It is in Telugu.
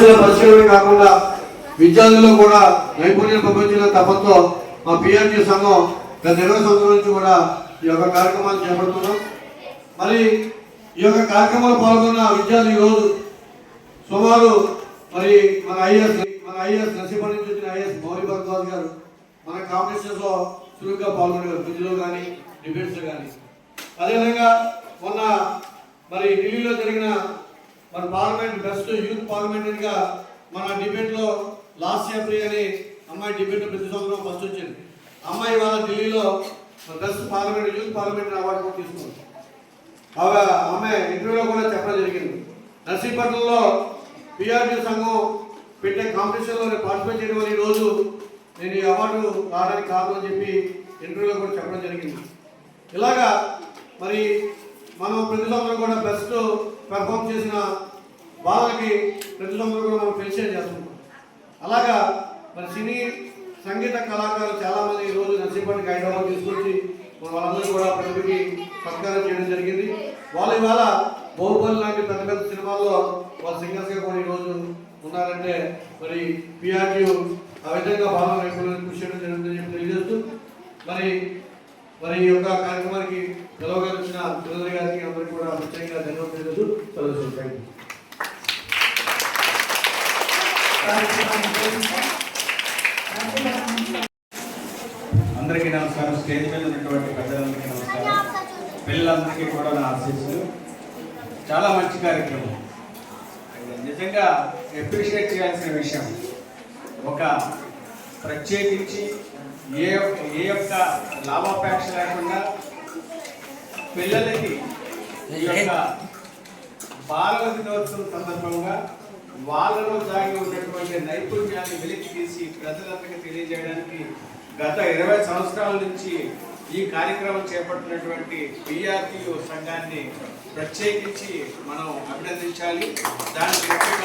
పరిశీలన కాకుండా విద్యార్థుల్లో కూడా నైపుణ్యం ప్రపంచంలో తపంతో మా పిఆర్టీ సంఘం గత ఇరవై సంవత్సరాల నుంచి కూడా ఈ యొక్క కార్యక్రమాలు చేపడుతున్నాం. మరి ఈ యొక్క కార్యక్రమంలో పాల్గొన్న విద్యార్థి ఈరోజు సుమారు మరి మన ఐఎస్ మన ఐఎస్ నరసింహ నుంచి వచ్చిన ఐఎస్ మౌరి భరద్వాజ్ గారు మన కాంపిటీషన్స్ చురుగ్గా పాల్గొనేవారు విద్యలో కానీ డిబేట్స్ కానీ అదేవిధంగా మొన్న మరి ఢిల్లీలో జరిగిన మన పార్లమెంట్ బెస్ట్ యూత్ పార్లమెంటరీగా మన డిబేట్లో లాస్ట్ ఏప్రిల్ అని అమ్మాయి డిబేట్ ప్రతి సంవత్సరం ఫస్ట్ వచ్చింది. అమ్మాయి వాళ్ళ ఢిల్లీలో best parliament youth parliamentary award కూడా తీసుకుంది. ఆమె ఆమె ఇంటర్వ్యూలో కూడా చెప్పడం జరిగింది. నర్సీపట్నంలో పిఆర్టీ సంఘం పెట్టే కాంపిటీషన్లో నేను పార్టిసిపేట్ చేయడం వల్ల ఈరోజు నేను ఈ అవార్డు రావడానికి కాదు అని చెప్పి ఇంటర్వ్యూలో కూడా చెప్పడం జరిగింది. ఇలాగా మరి మనం ప్రతి సంవత్సరం కూడా బెస్ట్ పెర్ఫామ్ చేసిన వాళ్ళకి ప్రతి సంవత్సరం కూడా మనం ఫెలిసిటేట్ చేస్తున్నాం. అలాగా మరి సినీ సంగీత కళాకారులు చాలామంది ఈరోజు ఈ రోజు నర్సీపట్నం హైదరాబాద్ తీసుకొచ్చి మన వాళ్ళందరూ కూడా ప్రతిభకి సత్కారం చేయడం జరిగింది. వాళ్ళు ఇవాళ బహుబలి లాంటి పెద్ద పెద్ద సినిమాల్లో వాళ్ళ సింగర్స్గా కూడా ఈరోజు రోజు ఉన్నారంటే మరి పిఆర్టీయు ఆ విధంగా భావన కృషి చేయడం జరిగిందని చెప్పి తెలియజేస్తూ మరి మరి ఈ యొక్క కార్యక్రమానికి పిలవగా వచ్చిన గారికి అందరికీ కూడా ప్రత్యేకంగా ధన్యవాదాలు తెలియజేస్తూ థ్యాంక్ యూ అందరికీ నమస్కారం. స్టేజ్ మీద ఉన్నటువంటి పెద్దలందరికీ నమస్కారం. పిల్లలందరికీ కూడా నా ఆశీస్సులు. చాలా మంచి కార్యక్రమం. నిజంగా ఎప్రిషియేట్ చేయాల్సిన విషయం ఒక ప్రత్యేకించి ఏ ఏ యొక్క లాభాపేక్ష లేకుండా పిల్లలకి ఈ యొక్క బాలల దినోత్సవం సందర్భంగా వాళ్ళలో దాగి ఉన్నటువంటి నైపుణ్యాన్ని వెలికి తీసి ప్రజలందరికీ తెలియజేయడానికి గత ఇరవై సంవత్సరాల నుంచి ఈ కార్యక్రమం చేపట్టినటువంటి పిఆర్టీయు సంఘాన్ని ప్రత్యేకించి మనం అభినందించాలి. దానికి ముఖ్య